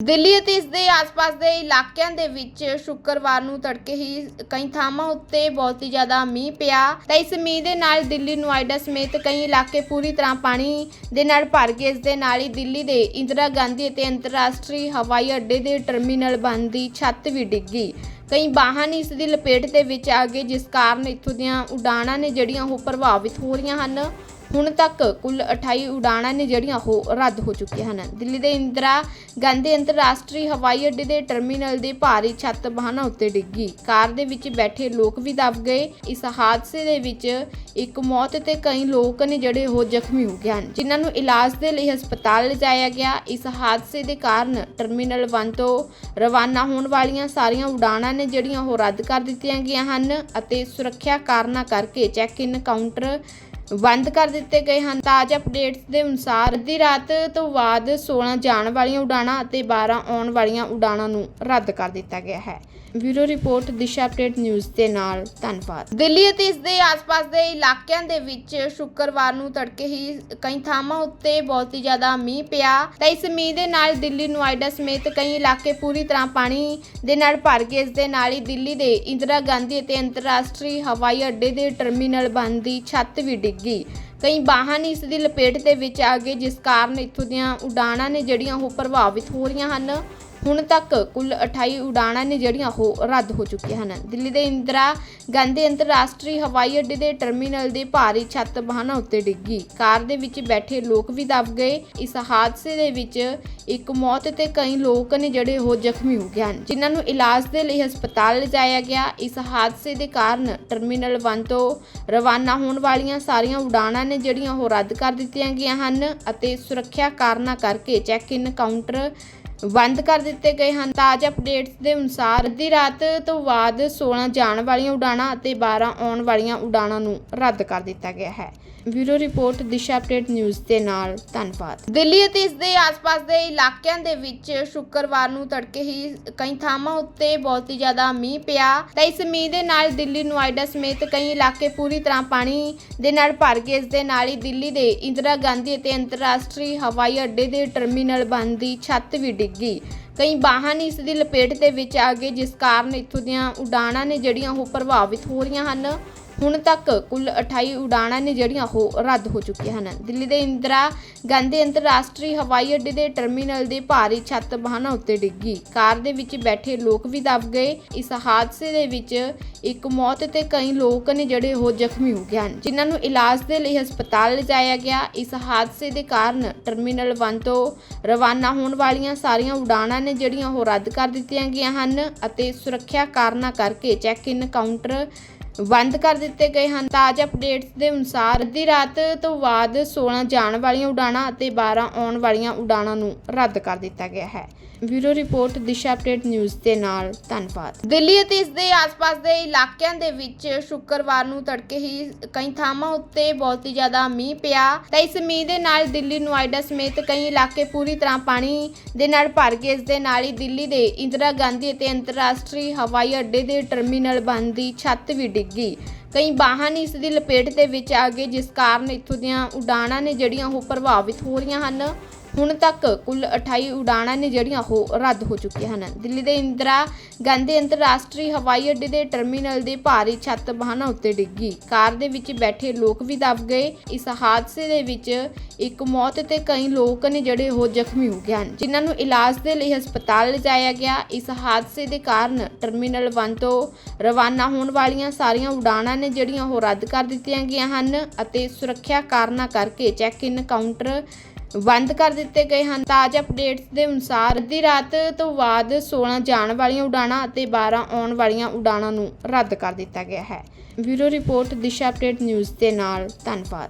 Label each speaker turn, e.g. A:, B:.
A: ਦਿੱਲੀ ਅਤੇ ਇਸ ਦੇ ਆਸ-ਪਾਸ ਦੇ ਇਲਾਕਿਆਂ ਦੇ ਵਿੱਚ ਸ਼ੁੱਕਰਵਾਰ ਨੂੰ ਤੜਕੇ ਹੀ ਕਈ ਥਾਵਾਂ ਉੱਤੇ ਬਹੁਤ ਹੀ ਜ਼ਿਆਦਾ ਮੀਂਹ ਪਿਆ। ਤਾਂ ਇਸ ਮੀਂਹ ਦੇ ਨਾਲ ਦਿੱਲੀ ਨੋਇਡਾ ਸਮੇਤ ਕਈ ਇਲਾਕੇ ਪੂਰੀ ਤਰ੍ਹਾਂ ਪਾਣੀ ਦੇ ਨਾਲ ਭਰ ਗਏ। ਇਸ ਦੇ ਨਾਲ ਹੀ ਦਿੱਲੀ ਦੇ ਇੰਦਰਾ ਗਾਂਧੀ ਅਤੇ ਅੰਤਰਰਾਸ਼ਟਰੀ ਹਵਾਈ ਅੱਡੇ ਦੇ ਟਰਮੀਨਲ ਬੰਦ ਦੀ ਛੱਤ ਵੀ ਡਿੱਗੀ। ਕਈ ਵਾਹਨ ਇਸ ਦੀ ਲਪੇਟ ਦੇ ਵਿੱਚ ਆ ਗਏ, ਜਿਸ ਕਾਰਨ ਇੱਥੋਂ ਦੀਆਂ ਉਡਾਣਾਂ ਨੇ ਜਿਹੜੀਆਂ ਉਹ ਪ੍ਰਭਾਵਿਤ ਹੋ ਰਹੀਆਂ ਹਨ। ਹੁਣ ਤੱਕ ਕੁੱਲ 28 ਉਡਾਣਾਂ ਨੇ ਜਿਹੜੀਆਂ ਉਹ ਰੱਦ ਹੋ ਚੁੱਕੀਆਂ ਹਨ। ਦਿੱਲੀ ਦੇ ਇੰਦਰਾ ਗਾਂਧੀ ਅੰਤਰਰਾਸ਼ਟਰੀ ਹਵਾਈ ਅੱਡੇ ਦੇ ਟਰਮੀਨਲ ਦੀ ਭਾਰੀ ਛੱਤ ਵਾਹਨਾਂ ਉੱਤੇ ਡਿੱਗੀ। ਕਾਰ ਦੇ ਵਿੱਚ ਬੈਠੇ ਲੋਕ ਵੀ ਦਬ ਗਏ। ਇਸ ਹਾਦਸੇ ਦੇ ਵਿੱਚ ਇੱਕ ਮੌਤ ਤੇ ਕਈ ਲੋਕ ਨੇ ਜਿਹੜੇ ਉਹ ਜ਼ਖਮੀ ਹੋ ਗਏ ਹਨ। ਜਿਨ੍ਹਾਂ ਨੂੰ ਇਲਾਜ ਦੇ ਲਈ ਹਸਪਤਾਲ ਲਿਜਾਇਆ ਗਿਆ। ਇਸ ਹਾਦਸੇ ਦੇ ਕਾਰਨ ਟਰਮੀਨਲ 1 ਤੋਂ ਰਵਾਨਾ ਹੋਣ ਵਾਲੀਆਂ ਸਾਰੀਆਂ ਉਡਾਣਾਂ ਨੇ ਜਿਹੜੀਆਂ ਉਹ ਰੱਦ ਕਰ ਦਿੱਤੀਆਂ ਗਈਆਂ ਹਨ ਅਤੇ ਸੁਰੱਖਿਆ ਕਾਰਨਾਂ ਕਰਕੇ ਚੈੱਕ ਇਨ ਕਾਊਂਟਰ ਬੰਦ ਕਰ ਦਿੱਤੇ ਗਏ ਹਨ। ਤਾਜ਼ਾ ਅਪਡੇਟਸ ਦੇ ਅਨੁਸਾਰ ਅੱਧੀ ਰਾਤ ਤੋਂ ਬਾਅਦ 16 ਜਾਣ ਵਾਲੀਆਂ ਉਡਾਣਾਂ ਅਤੇ 12 ਆਉਣ ਵਾਲੀਆਂ ਉਡਾਣਾਂ ਨੂੰ ਰੱਦ ਕਰ ਦਿੱਤਾ ਗਿਆ ਹੈ। Bureau report, Disha update news ਦੇ ਨਾਲ। ਧੰਨਵਾਦ। ਦਿੱਲੀ ਅਤੇ ਇਸ ਦੇ ਆਸ-ਪਾਸ ਦੇ ਇਲਾਕਿਆਂ ਦੇ ਵਿੱਚ ਸ਼ੁੱਕਰਵਾਰ ਨੂੰ ਤੜਕੇ ਹੀ ਕਈ ਥਾਵਾਂ ਉੱਤੇ ਬਹੁਤ ਹੀ ਜ਼ਿਆਦਾ ਮੀਂਹ ਪਿਆ। ਤਾਂ ਇਸ ਮੀਂਹ ਦੇ ਨਾਲ ਦਿੱਲੀ, ਨੋਇਡਾ ਸਮੇਤ ਕਈ ਇਲਾਕੇ ਪੂਰੀ ਤਰ੍ਹਾਂ ਪਾਣੀ ਦੇ ਨਾਲ ਭਰ ਗਏ। ਇਸ ਦੇ ਨਾਲ ਹੀ ਦਿੱਲੀ ਦੇ ਇੰਦਰਾ ਗਾਂਧੀ ਅਤੇ ਅੰਤਰਰਾਸ਼ਟਰੀ ਹਵਾਈ ਅੱਡੇ ਦੇ ਟਰਮੀਨਲ ਬੰਦ ਦੀ ਛੱਤ ਵੀ ਡਿੱਗੀ ਕਈ ਵਾਹਨ ਇਸ ਦੀ ਲਪੇਟ ਦੇ ਵਿੱਚ ਆ ਗਏ, ਜਿਸ ਕਾਰਨ ਇੱਥੋਂ ਦੀਆਂ ਉਡਾਣਾਂ ਨੇ ਜਿਹੜੀਆਂ ਉਹ ਪ੍ਰਭਾਵਿਤ ਹੋ ਰਹੀਆਂ ਹਨ। ਹੁਣ ਤੱਕ ਕੁੱਲ 28 ਉਡਾਣਾਂ ਨੇ ਜਿਹੜੀਆਂ ਉਹ ਰੱਦ ਹੋ ਚੁੱਕੀਆਂ ਹਨ। ਦਿੱਲੀ ਦੇ ਇੰਦਰਾ ਗਾਂਧੀ ਅੰਤਰਰਾਸ਼ਟਰੀ ਹਵਾਈ ਅੱਡੇ ਦੇ ਟਰਮੀਨਲ ਦੇ ਭਾਰੀ ਛੱਤ ਵਾਹਨਾਂ ਉੱਤੇ ਡਿੱਗੀ। ਕਾਰ ਦੇ ਵਿੱਚ ਬੈਠੇ ਲੋਕ ਵੀ ਦਬ ਗਏ। ਇਸ ਹਾਦਸੇ ਦੇ ਵਿੱਚ ਇੱਕ ਮੌਤ ਤੇ ਕਈ ਲੋਕ ਨੇ ਜਿਹੜੇ ਉਹ ਜ਼ਖਮੀ ਹੋ ਗਏ ਹਨ। ਜਿਨ੍ਹਾਂ ਨੂੰ ਇਲਾਜ ਦੇ ਲਈ ਹਸਪਤਾਲ ਲਿਜਾਇਆ ਗਿਆ। ਇਸ ਹਾਦਸੇ ਦੇ ਕਾਰਨ ਟਰਮੀਨਲ 1 ਤੋਂ ਰਵਾਨਾ ਹੋਣ ਵਾਲੀਆਂ ਸਾਰੀਆਂ ਉਡਾਣਾਂ ਨੇ ਜਿਹੜੀਆਂ ਉਹ ਰੱਦ ਕਰ ਦਿੱਤੀਆਂ ਗਈਆਂ ਹਨ ਅਤੇ ਸੁਰੱਖਿਆ ਕਾਰਨਾਂ ਕਰਕੇ ਚੈੱਕ ਇਨ ਕਾਊਂਟਰ ਬੰਦ ਕਰ ਦਿੱਤੇ ਗਏ ਹਨ। ਤਾਜ ਅਪਡੇਟਸ ਦੇ ਅਨੁਸਾਰ ਅੱਧੀ ਰਾਤ ਤੋਂ ਬਾਅਦ 16 ਜਾਣ ਵਾਲੀਆਂ ਉਡਾਣਾਂ ਅਤੇ 12 ਆਉਣ ਵਾਲੀਆਂ ਉਡਾਣਾਂ ਨੂੰ ਰੱਦ ਕਰ ਦਿੱਤਾ ਗਿਆ ਹੈ। Bureau report, Disha update news ਦੇ ਨਾਲ। ਧੰਨਵਾਦ। ਦਿੱਲੀ ਅਤੇ ਇਸ ਦੇ ਆਸ-ਪਾਸ ਦੇ ਇਲਾਕਿਆਂ ਦੇ ਵਿੱਚ ਸ਼ੁੱਕਰਵਾਰ ਨੂੰ ਤੜਕੇ ਹੀ ਕਈ ਥਾਵਾਂ ਉੱਤੇ ਬਹੁਤ ਹੀ ਜ਼ਿਆਦਾ ਮੀਂਹ ਪਿਆ। ਤਾਂ ਇਸ ਮੀਂਹ ਦੇ ਨਾਲ ਦਿੱਲੀ, ਨੋਇਡਾ ਸਮੇਤ ਕਈ ਇਲਾਕੇ ਪੂਰੀ ਤਰ੍ਹਾਂ ਪਾਣੀ ਦੇ ਨਾਲ ਭਰ ਗਏ। ਇਸ ਦੇ ਨਾਲ ਹੀ ਦਿੱਲੀ ਦੇ ਇੰਦਰਾ ਗਾਂਧੀ ਅਤੇ ਅੰਤਰਰਾਸ਼ਟਰੀ ਹਵਾਈ ਅੱਡੇ ਦੇ ਟਰਮੀਨਲ ਬੰਦ ਦੀ ਛੱਤ ਵੀ ਡਿੱਗੀ ਕਈ ਵਾਹਨ ਇਸ ਦੀ ਲਪੇਟ ਦੇ ਵਿੱਚ ਆ ਗਏ, ਜਿਸ ਕਾਰਨ ਇੱਥੋਂ ਦੀਆਂ ਉਡਾਣਾਂ ਨੇ ਜਿਹੜੀਆਂ ਉਹ ਪ੍ਰਭਾਵਿਤ ਹੋ ਰਹੀਆਂ ਹਨ। ਹੁਣ ਤੱਕ ਕੁੱਲ 28 ਉਡਾਣਾਂ ਨੇ ਜਿਹੜੀਆਂ ਉਹ ਰੱਦ ਹੋ ਚੁੱਕੀਆਂ ਹਨ। ਦਿੱਲੀ ਦੇ ਇੰਦਰਾ ਗਾਂਧੀ ਅੰਤਰਰਾਸ਼ਟਰੀ ਹਵਾਈ ਅੱਡੇ ਦੇ ਟਰਮੀਨਲ ਦੀ ਭਾਰੀ ਛੱਤ ਵਾਹਨਾਂ ਉੱਤੇ ਡਿੱਗੀ। ਕਾਰ ਦੇ ਵਿੱਚ ਬੈਠੇ ਲੋਕ ਵੀ ਦਬ ਗਏ। ਇਸ ਹਾਦਸੇ ਦੇ ਵਿੱਚ ਇੱਕ ਮੌਤ ਤੇ ਕਈ ਲੋਕ ਨੇ ਜਿਹੜੇ ਉਹ ਜ਼ਖਮੀ ਹੋ ਗਏ ਹਨ। ਜਿਨ੍ਹਾਂ ਨੂੰ ਇਲਾਜ ਦੇ ਲਈ ਹਸਪਤਾਲ ਲਿਜਾਇਆ ਗਿਆ। ਇਸ ਹਾਦਸੇ ਦੇ ਕਾਰਨ ਟਰਮੀਨਲ 1 ਤੋਂ ਰਵਾਨਾ ਹੋਣ ਵਾਲੀਆਂ ਸਾਰੀਆਂ ਉਡਾਣਾਂ ਨੇ ਜਿਹੜੀਆਂ ਉਹ ਰੱਦ ਕਰ ਦਿੱਤੀਆਂ ਗਈਆਂ ਹਨ ਅਤੇ ਸੁਰੱਖਿਆ ਕਾਰਨਾਂ ਕਰਕੇ ਚੈੱਕ ਇਨ ਕਾਊਂਟਰ ਬੰਦ ਕਰ ਦਿੱਤੇ ਗਏ ਹਨ। ਤਾਜ਼ਾ ਅਪਡੇਟਸ ਦੇ ਅਨੁਸਾਰ ਅੱਧੀ ਰਾਤ ਤੋਂ ਬਾਅਦ 16 ਜਾਣ ਵਾਲੀਆਂ ਉਡਾਣਾਂ ਅਤੇ 12 ਆਉਣ ਵਾਲੀਆਂ ਉਡਾਣਾਂ ਨੂੰ ਰੱਦ ਕਰ ਦਿੱਤਾ ਗਿਆ ਹੈ। Bureau report, Disha update news ਦੇ ਨਾਲ। ਧੰਨਵਾਦ। ਦਿੱਲੀ ਅਤੇ ਇਸ ਦੇ ਆਸ-ਪਾਸ ਦੇ ਇਲਾਕਿਆਂ ਦੇ ਵਿੱਚ ਸ਼ੁੱਕਰਵਾਰ ਨੂੰ ਤੜਕੇ ਹੀ ਕਈ ਥਾਵਾਂ ਉੱਤੇ ਬਹੁਤ ਹੀ ਜ਼ਿਆਦਾ ਮੀਂਹ ਪਿਆ। ਤਾਂ ਇਸ ਮੀਂਹ ਦੇ ਨਾਲ ਦਿੱਲੀ, ਨੋਇਡਾ ਸਮੇਤ ਕਈ ਇਲਾਕੇ ਪੂਰੀ ਤਰ੍ਹਾਂ ਪਾਣੀ ਦੇ ਨਾਲ ਭਰ ਗਏ। ਇਸ ਦੇ ਨਾਲ ਹੀ ਦਿੱਲੀ ਦੇ ਇੰਦਰਾ ਗਾਂਧੀ ਅਤੇ ਅੰਤਰਰਾਸ਼ਟਰੀ ਹਵਾਈ ਅੱਡੇ ਦੇ ਟਰਮੀਨਲ ਬੰਦ ਦੀ ਛੱਤ ਵੀ ਡਿੱਗੀ ਕਈ ਵਾਹਨ ਇਸ ਦੀ ਲਪੇਟ ਦੇ ਵਿੱਚ ਆ ਗਏ, ਜਿਸ ਕਾਰਨ ਇੱਥੋਂ ਦੀਆਂ ਉਡਾਣਾਂ ਨੇ ਜਿਹੜੀਆਂ ਉਹ ਪ੍ਰਭਾਵਿਤ ਹੋ ਰਹੀਆਂ ਹਨ। ਹੁਣ ਤੱਕ ਕੁੱਲ 28 ਉਡਾਣਾਂ ਨੇ ਜਿਹੜੀਆਂ ਉਹ ਰੱਦ ਹੋ ਚੁੱਕੀਆਂ ਹਨ। ਦਿੱਲੀ ਦੇ ਇੰਦਰਾ ਗਾਂਧੀ ਅੰਤਰਰਾਸ਼ਟਰੀ ਹਵਾਈ ਅੱਡੇ ਦੇ ਟਰਮੀਨਲ ਦੇ ਭਾਰੀ ਛੱਤ ਵਾਹਨਾਂ ਉੱਤੇ ਡਿੱਗੀ। ਕਾਰ ਦੇ ਵਿੱਚ ਬੈਠੇ ਲੋਕ ਵੀ ਦਬ ਗਏ। ਇਸ ਹਾਦਸੇ ਦੇ ਵਿੱਚ ਇੱਕ ਮੌਤ ਤੇ ਕਈ ਲੋਕ ਨੇ ਜਿਹੜੇ ਉਹ ਜ਼ਖਮੀ ਹੋ ਗਏ ਹਨ। ਜਿਨ੍ਹਾਂ ਨੂੰ ਇਲਾਜ ਦੇ ਲਈ ਹਸਪਤਾਲ ਲਿਜਾਇਆ ਗਿਆ। ਇਸ ਹਾਦਸੇ ਦੇ ਕਾਰਨ ਟਰਮੀਨਲ 1 ਤੋਂ ਰਵਾਨਾ ਹੋਣ ਵਾਲੀਆਂ ਸਾਰੀਆਂ ਉਡਾਣਾਂ ਨੇ ਜਿਹੜੀਆਂ ਉਹ ਰੱਦ ਕਰ ਦਿੱਤੀਆਂ ਗਈਆਂ ਹਨ ਅਤੇ ਸੁਰੱਖਿਆ ਕਾਰਨਾਂ ਕਰਕੇ ਚੈੱਕ ਇਨ ਕਾਊਂਟਰ ਬੰਦ ਕਰ ਦਿੱਤੇ ਗਏ ਹਨ। ਤਾਜ਼ਾ ਅਪਡੇਟਸ ਦੇ ਅਨੁਸਾਰ ਅੱਧੀ ਰਾਤ ਤੋਂ ਬਾਅਦ 16 ਜਾਣ ਵਾਲੀਆਂ ਉਡਾਣਾਂ ਅਤੇ 12 ਆਉਣ ਵਾਲੀਆਂ ਉਡਾਣਾਂ ਨੂੰ ਰੱਦ ਕਰ ਦਿੱਤਾ ਗਿਆ ਹੈ। Bureau report, Disha update news ਦੇ ਨਾਲ ਧੰਨਵਾਦ।